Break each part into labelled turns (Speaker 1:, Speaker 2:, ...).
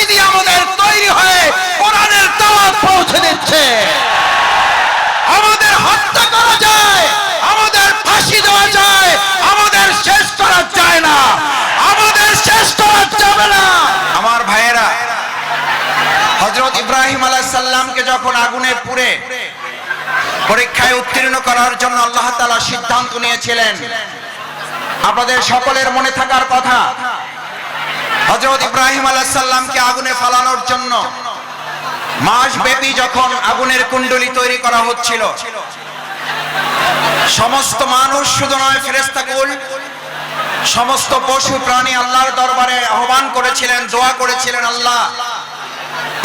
Speaker 1: লক্ষ আমাদের তৈরি হয়ে কোরআনের দাওয়াত পৌঁছে দিচ্ছে। আমাদের হত্যা করা যায়, আমাদের ফাঁসি দেওয়া যায়, আমাদের শেষ করা যায় না, আমাদের শেষ করা যাবে না। আমার ভাইয়েরা হজরত ইব্রাহিম আলাইসাল্লামকে যখন আগুনে পুড়ে পরীক্ষায় উত্তীর্ণ করার জন্য আল্লাহ তাআলা সিদ্ধান্ত নিয়েছিলেন, আপনাদের সকলের মনে থাকার কথা হজরত ইব্রাহিম আলাইসাল্লামকে আগুনে ফালানোর জন্য মাস ব্যাপী যখন আগুনের কুণ্ডলি তৈরি করা হচ্ছিল, সমস্ত মানুষ শুধু নয় ফেরেস্তাকুল সমস্ত পশু প্রাণী আল্লাহর দরবারে আহ্বান করেছিলেন, দোয়া করেছিলেন, আল্লাহ,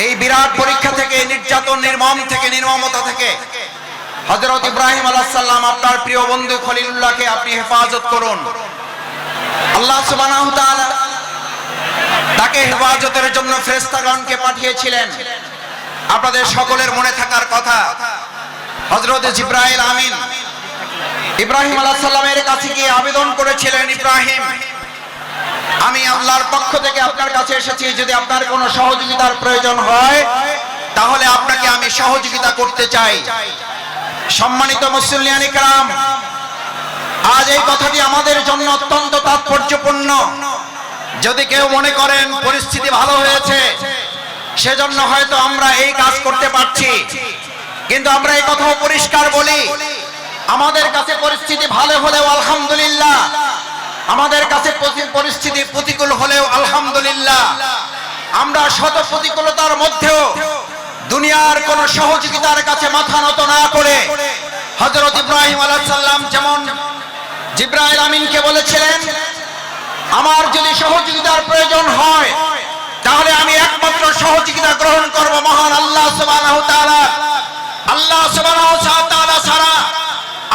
Speaker 1: এই বিরাট পরীক্ষা থেকে, নির্যাতন নির্মম থেকে, নির্মমতা থেকে হজরত ইব্রাহিম আলাহাল্লাম আপনার প্রিয় বন্ধু খলিলুল্লাহকে আপনি হেফাজত করুন। আল্লাহ তাআলা তাকে হেফাজতের জন্য ফেরেশতাগণকে পাঠিয়েছিলেন। আপনাদের সকলের মনে থাকার কথা, হযরত জিব্রাইল আমিন ইব্রাহিম আলাইহিস সালামের কাছে গিয়ে আবেদন করেছিলেন, ইব্রাহিম, আমি আল্লাহর পক্ষ থেকে আপনার কাছে এসেছি, যদি আপনার কোনো সহযোগিতার প্রয়োজন হয়, তাহলে আপনাকে আমি সহযোগিতা করতে চাই। সম্মানিত মুসলিয়ান ইকরাম, আজ এই কথাটি আমাদের জন্য অত্যন্ত তাৎপর্যপূর্ণ। যদি কেউ মনে করেন পরিস্থিতি ভালো হয়েছে, সেজন্য হয়তো আমরা এই কাজ করতে পারছি। কিন্তু আমরা এই কথাও পরিষ্কার বলি, আমাদের কাছে পরিস্থিতি ভালো হলেও আলহামদুলিল্লাহ, আমাদের কাছে পরিস্থিতি প্রতিকূল হলেও আলহামদুলিল্লাহ। আমরা শত প্রতিকূলতার মধ্যেও দুনিয়ার কোন সহযোগিতার কাছে মাথা নত না করে হযরত ইব্রাহিম আলাহ সাল্লাম যেমন জিব্রাইল আমিনকে বলেছিলেন আমার যদি সহযোগিতার প্রয়োজন হয়, তাহলে আমি একমাত্র সহযোগিতা গ্রহণ করব মহান আল্লাহ সুবহানাহু আল্লাহ সুবহানাহু তাআলা ছাড়া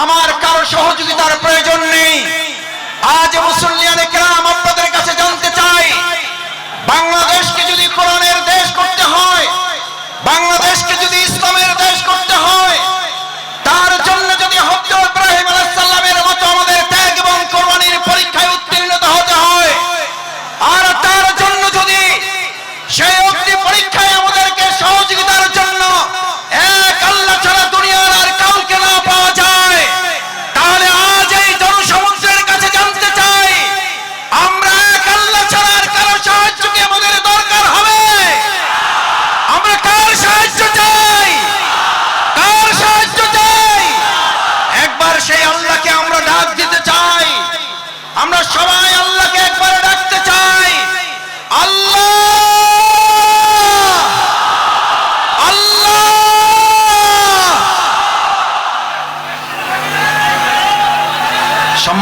Speaker 1: আমার কারও সহযোগিতার প্রয়োজন নেই। আজ মুসলিয়ানে কেরাম আপনাদের কাছে জানতে চাই, বাংলাদেশকে যদি কোরআনের দেশ করতে হয়, বাংলাদেশকে যদি ইসলামের দেশ করতে হয়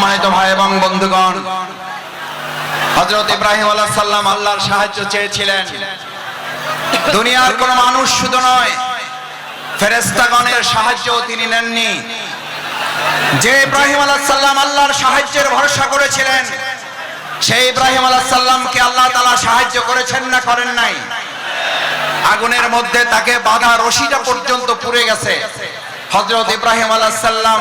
Speaker 1: সম্মানিত ভাই এবং বন্ধুগণ, হযরত ইব্রাহিম আলাইহিস সালাম আল্লাহর সাহায্য চেয়েছিলেন। দুনিয়ার কোন মানুষ শুধু নয় ফেরেস্তাগণের সাহায্য তিনি নেননি। যে ইব্রাহিম আলাহাল্লাম আল্লাহর সাহায্যের ভরসা করেছিলেন, সেই ইব্রাহিম আলাহাল্লামকে আল্লাহ তালা সাহায্য করেছেন না করেন নাই। আগুনের মধ্যে তাকে বাধা রশিটা পর্যন্ত পুড়ে গেছে। হজরত ইব্রাহিম আলাহাল্লাম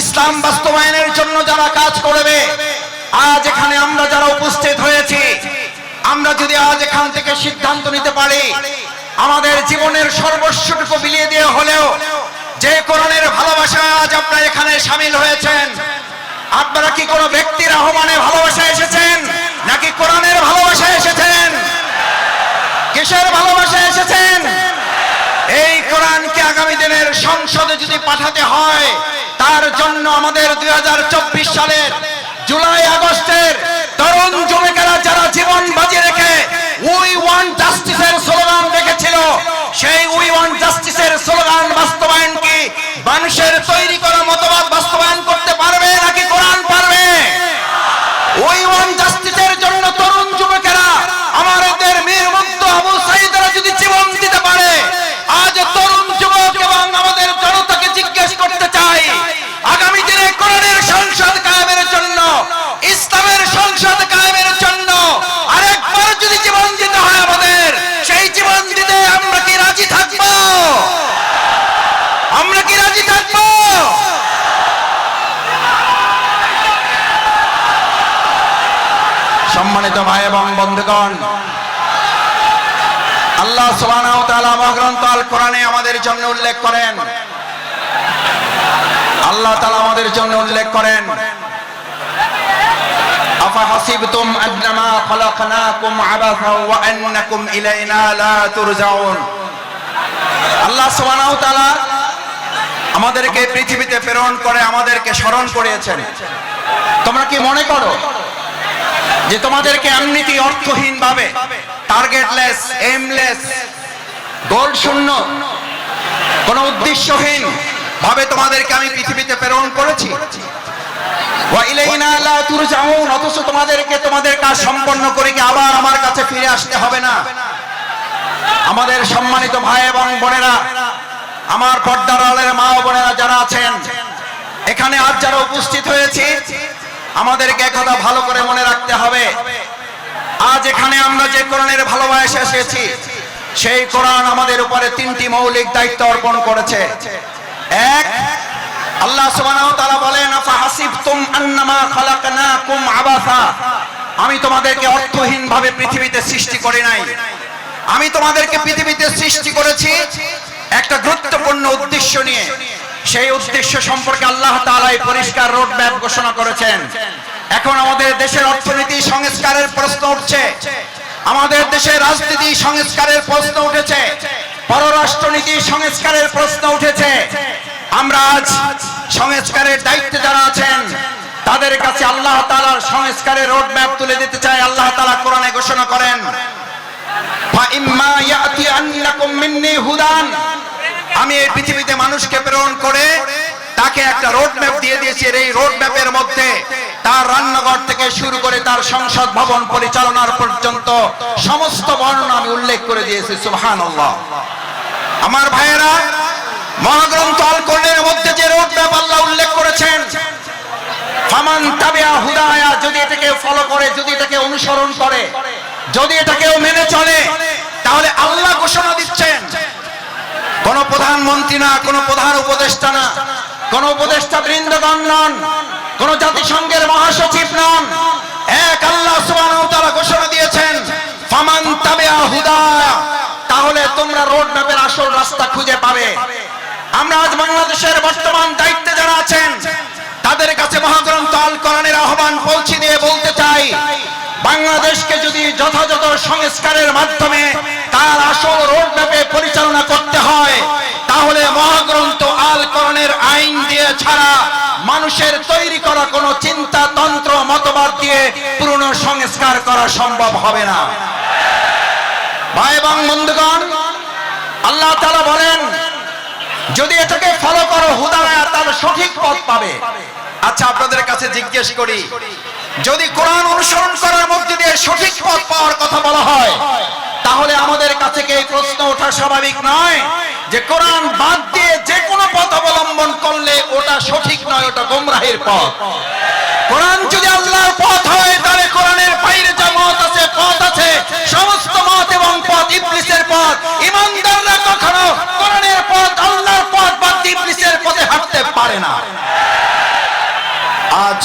Speaker 1: ইসলাম বাস্তবায়নের জন্য যারা কাজ করবে, আজ এখানে আমরা যারা উপস্থিত হয়েছি, আমরা যদি আজ এখান থেকে সিদ্ধান্ত নিতে পারি, আমাদের জীবনের সর্বস্বটুকু বিলিয়ে দিয়ে হলেও, যে কোরআনের ভালোবাসায় আজ আপনারা এখানে সামিল হয়েছেন, আপনারা কি কোনো ব্যক্তির আহ্বানে ভালোবাসা এসেছেন, নাকি কোরআনের ভালোবাসা এসেছেন? কিসের ভালোবাসা এসেছেন? এই কোরআনকে আগামী দিনের সংসদে যদি পাঠাতে হয়, তার জন্য আমাদের দুই হাজার চব্বিশ সালের জুলাই আগস্টের তরুণ যুবকেরা যারা জীবন বাজি রেখে উই ওয়ান জাস্টিসের স্লোগান রেখেছিল, সেই উই ওয়ান জাস্টিসের স্লোগান বাস্তবায়ন কি মানুষের তৈরি করা মতবাদ বাস্তবায়ন করতে পারবে নাকি কোরআন পারবে ওই ওয়ান জাস্টিসের জন্য তরুণ যুবকেরা আমাদের মীর মুক্ত আবু সাইদরা যদি জীবন দিতে পারে আজ তরুণ যুবক এবং আমাদের জনতাকে জিজ্ঞেস করতে চাই আগামী দিনে কোরআনের সংসদ কায়েমের জন্য ইসলামের সংসদ কায়েমের জন্য আরেকবার যদি জীবন দিতে হয় আমাদের সেই জীবন দিতে আমরা কি রাজি থাকব আমরা কি রাজি থাকব সম্মানিত ভাই এবং বন্ধুগণ, আল্লাহ সুবহানাহু কোরআনে আমাদের জন্য উল্লেখ করেন। আল্লাহ তাআলা আমাদের জন্য উল্লেখ করেন আমাদেরকে পৃথিবীতে প্রেরণ করে আমাদেরকে স্মরণ করিয়েছেন। তোমরা কি মনে করো যে তোমাদেরকে এমনিতেই অর্থহীন ভাবে টার্গেটলেস এমলেস গোল শূন্য কোন উদ্দেশ্যহীন ভাবে তোমাদেরকে আমি পৃথিবীতে প্রেরণ করেছি। আমাদের সম্মানিত ভাই এবং বোনেরা, আমার পর্দার মা বোনেরা যারা আছেন, এখানে আজ যারা উপস্থিত হয়েছে আমাদেরকে কথা ভালো করে মনে রাখতে হবে। আজ এখানে আমরা যে কোরআনের ভালোবাসা এসেছি, সেই কোরআন আমাদের উপরে তিনটি মৌলিক দায়িত্ব অর্পণ করেছে। এক, আল্লাহ সুবহানাহু ওয়া তাআলা বলেন আফা হাসিবতুম আন্নামা খালাকনাকুম আবাসা। আমি তোমাদেরকে অর্থহীন ভাবে পৃথিবীতে সৃষ্টি করি নাই। আমি তোমাদেরকে পৃথিবীতে সৃষ্টি করেছি একটা গুরুত্বপূর্ণ উদ্দেশ্য নিয়ে। সেই উদ্দেশ্য সম্পর্কে আল্লাহ তাআলা এই পরিষ্কার রোড ম্যাপ ঘোষণা করেছেন। এখন আমাদের দেশের অর্থনীতি সংস্কারের প্রশ্ন উঠছে। আমাদের দেশের রাজনীতি সংস্কারের প্রশ্ন উঠেছে। পররাষ্ট্রনীতি সংস্কারের প্রশ্ন উঠেছে। আমরা আজ সংস্কারের দায়িত্বে যারা আছেন, তাদের কাছে আল্লাহ তাআলার সংস্কারের রোড ম্যাপ তুলে দিতে চাই। আল্লাহ তালা কোরআনে ঘোষণা করেন ফাইম্মা ইয়াতিয়ান্নাকুম মিন্নি হুদান। আমি এই পৃথিবীতে মানুষকে প্রেরণ করে, তাকে একটা রোড ম্যাপ দিয়ে দিয়েছি এই রোড ম্যাপের মধ্যে। তার রান্নাঘর থেকে শুরু করে তার সংসদ ভবন পরিচালনার পর্যন্ত সমস্ত বর্ণনা আমি উল্লেখ করে দিয়েছি, সুবহানাল্লাহ। আমার ভাইয়েরা, মহাগ্রন্থ আল কোরআনের মধ্যে যে রোড ম্যাপ আল্লাহ উল্লেখ করেছেন, ফামান তাবিয়া হুদায়া, যদি এটাকে ফলো করে, যদি এটাকে অনুসরণ করে, যদি এটা কেউ মেনে চলে, তাহলে আল্লাহ ঘোষণা দিচ্ছেন কোন প্রধানমন্ত্রী না, কোন প্রধান উপদেষ্টা না, কোন উপদেষ্টা বৃন্দগণ নন, কোন জাতিসংঘের মহাসচিব নন। এক আল্লাহ তাআলা ঘোষণা দিয়েছেন, ফামান তাহলে তোমরা রোড ম্যাপের আসল রাস্তা খুঁজে পাবে। আমরা আজ বাংলাদেশের বর্তমান দায়িত্বে যারা আছেন, তাদের কাছে মহাগ্রন্থ আল কোরআনের আহ্বান পৌঁছে দিয়ে বলতে চাই বাংলাদেশকে যদি যথাযথ সংস্কারের মাধ্যমে তার আসল রোড ম্যাপে পরিচালনা করতে হয়, তাহলে মহাগ্রন্থ আল কোরআনের আইন দিয়ে ছাড়া মানুষের তৈরি করা কোনো চিন্তা, তন্ত্র, মতবাদ দিয়ে পুরনো সংস্কার করা সম্ভব হবে না। ভাই এবং বন্ধুগণ, আল্লাহ তালা বলেন, যদি এটাকে ফলো করো, হুদায়া তাহলে সঠিক পথ পাবে। আচ্ছা আপনাদের কাছে জিজ্ঞেস করি যদি কোরআন অনুসরণ করার মধ্যে দিয়ে সঠিক পথ পাওয়ার কথা বলা হয়, তাহলে আমাদের কাছে কি প্রশ্ন ওঠা স্বাভাবিক নয়? যে কোরআন বাদ দিয়ে যে কোনো পথ অবলম্বন করলে ওটা সঠিক নয়, ওটা গোমরাহের পথ। কোরআন যদি আল্লাহর পথ হয়, তাহলে কোরআনের বাইরে যা মত আছে, পথ আছে। সমস্ত মত এবং পথ ইবলিসের পথ। ইমানদাররা কখনো কোরআনের পথ, আল্লাহর পথ দিয়ে ইবলিসের পথে হাঁটতে পারে না। আজ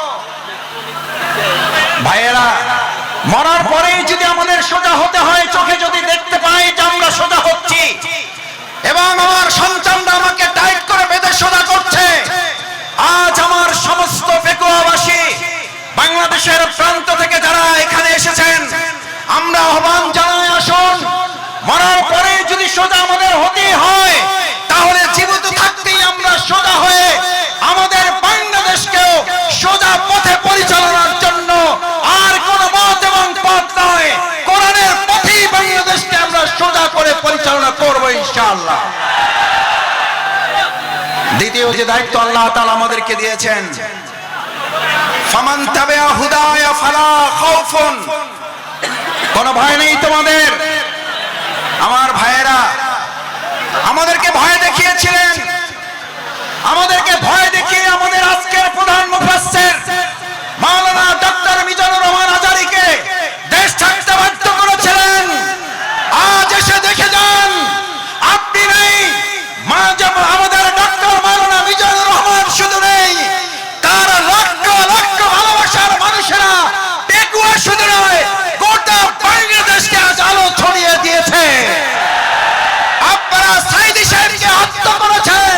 Speaker 1: ভাইয়েরা, মরার পরেই যদি আমাদের সোজা হতে হয়, চোখে যদি দেখতে পাই যে আমরা সোজা হচ্ছি, এবং আমার সন্তানরা আমাকে টাইট করে বেঁধে সোজা করছে, আজ আমার সমস্ত পেকুয়াবাসী বাংলাদেশের প্রান্ত থেকে যারা এখানে এসেছেন, আমরা আহ্বান জানাই, আসুন, মরার পরে যদি সোজা আমাদের হতে হয় তাহলে জীবিত থাকতেই আমরা সোজা হয়ে আমাদের বাংলাদেশকেও সোজা পথে পরিচালনার জন্য আর কোন মত এবং পথ নয় কোরআনের পথেই বাংলাদেশকে আমরা সোজা করে পরিচালনা করব ইনশাআল্লাহ। দ্বিতীয় যে দায়িত্ব আল্লাহ তাআলা আমাদেরকে দিয়েছেন, ফামান তাবিআ হুদায়া ফালা খাউফুন। কোন ভয় নেই তোমাদের? আমার ভাইয়েরা, আমাদেরকে ভয় দেখিয়েছিলেন। আমাদেরকে ভয় দেখিয়ে আমাদের আজকের প্রধান মুফাসসির মাওলানা ডক্টর মিজানুর রহমান আজারিকে দেশ ছাড়তে বাধ্য করেছিলেন আজ এসে দেখে যান আপনি নেই মা যেমন আমাদের ডক্টর মাওলানা মিজানুর রহমান শুধু নেই তার লক্ষ লক্ষ ভালোবাসার মানুষেরা পেকুয়া শুধু নয় গোটা বাংলাদেশকে আজ আলো ছড়িয়ে দিয়েছে আপনারা সাইদি সাহেবকে হত্যা করেছেন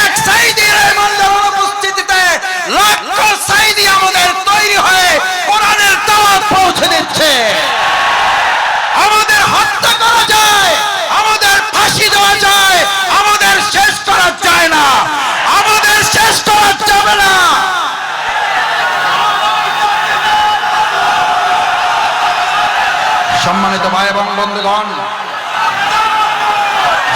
Speaker 1: এক সাইদি রহমানের অনুপস্থিতিতে লক্ষ সাইদি আমাদের তৈরি হয়ে কোরআনের দাওয়াত পৌঁছে দিচ্ছে আমাদের হত্যা করা যায় আমাদের ফাঁসি দেওয়া যায় আমাদের শেষ করা যায় না আমাদের শেষ করা যাবে না সম্মানিত ভাই এবং বন্ধুগণ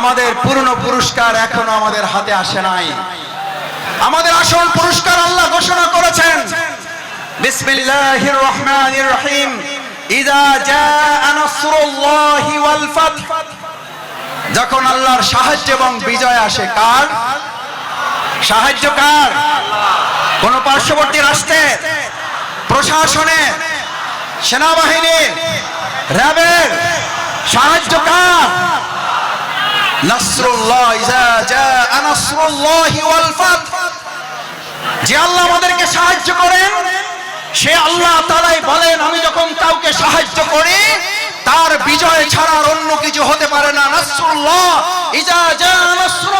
Speaker 1: আমাদের পূর্ণ পুরস্কার এখনও আমাদের হাতে আসে নাই। আমাদের আসল পুরস্কার আল্লাহ ঘোষণা করেছেন। বিসমিল্লাহির রহমানির রহিম। ইদা জাআ নাসরুল্লাহি ওয়াল ফাত। যখন আল্লাহর সাহায্য এবং বিজয় আসে, কার? সাহায্য কার? কোন পার্শ্ববর্তী রাষ্ট্রের প্রশাসনের সেনাবাহিনীর? র্যাবের? সাহায্য কার? যে আল্লাহ আমাদেরকে সাহায্য করেন, সে আল্লাহ তাআলাই বলেন, আমি যখন কাউকে সাহায্য করি, তার বিজয় ছাড়া অন্য কিছু হতে পারে না। নাসরুল্লাহ ইজা যা নাসরুল্লাহি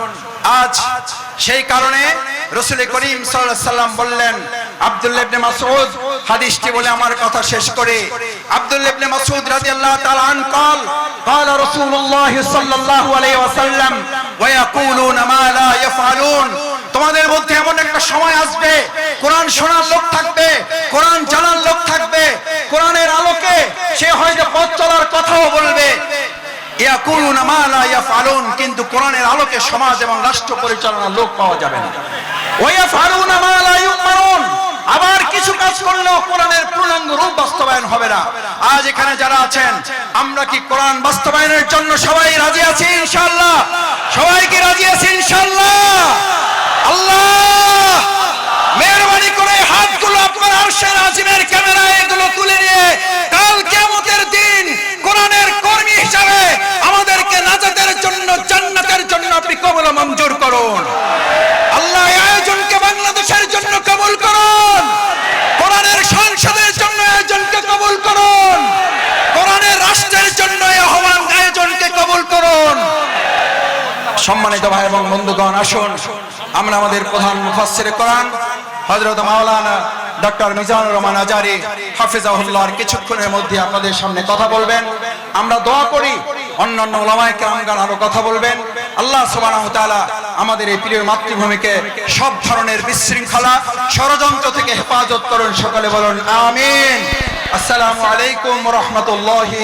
Speaker 1: সেই কারণে রসুল করিম সাল্লাল্লাহু আলাইহি সাল্লাম বললেন আব্দুল্লাহ ইবনে মাসউদ হাদিসটি বলে আমার কথা শেষ করে আব্দুল্লাহ ইবনে মাসউদ রাদিয়াল্লাহু তাআলা আন قال قال رسول الله صلى الله عليه وسلم ويقولون ما لا يفعلون তোমাদের মধ্যে এমন একটা সময় আসবে কোরআন শোনার লোক থাকবে কোরআন জানার লোক থাকবে কোরআনের আলোকে সে হয়তো পথ চলার কথাও বলবে কিন্তু কোরআনের আলোকে সমাজ এবং রাষ্ট্র পরিচালনার লোক পাওয়া যাবে না। আবার কিছু কাজ করলেও কোরআনের পূর্ণাঙ্গ রূপ বাস্তবায়ন হবে না। আজ এখানে যারা আছেন, আমরা কি কোরআন বাস্তবায়নের জন্য সবাই রাজি আছি ইনশাআল্লাহ? সবাই কি রাজি আছি ইনশাআল্লাহ? আল্লাহ! মেহরবানি করে হাতগুলো আপনার আরশের আজিমের ক্যামেরায় এগুলো তুলে নিয়ে কাল কিয়ামতের দিন কোরআনের কর্মী হিসাবে আমাদেরকে নাজাতের জন্য, জান্নাতের জন্য আপনি কবল মঞ্জুর করুন। আল্লাহ আয়োজনকে বাংলাদেশের জন্য কবুল করুন। কোরআনের সংসদের জন্য আয়োজনকে কবুল করুন। কোরআনের রাষ্ট্রের জন্য আহ্বান আয়োজনকে কবুল করুন। সম্মানিত ভাই এবং বন্ধুগণ, আসুন। আমরা আমাদের প্রধান মুফাসসির কোরআন, হযরত মাওলানা ডক্টর মিজানুর রহমান আজারি হাফিজাহুল্লাহর কিছুক্ষণের মধ্যে আপনাদের সামনে কথা বলবেন। আমরা দোয়া করি, অন্যান্য ওলামায়ে কেরামগান আরও কথা বলবেন। আল্লাহ সুবহানাহু আমাদের এই প্রিয় মাতৃভূমিকে সব ধরনের বিশৃঙ্খলা, ষড়যন্ত্র থেকে হেফাজত করুন, সকলে বলুন, আমিন। আসসালামু আলাইকুম রাহমাতুল্লাহি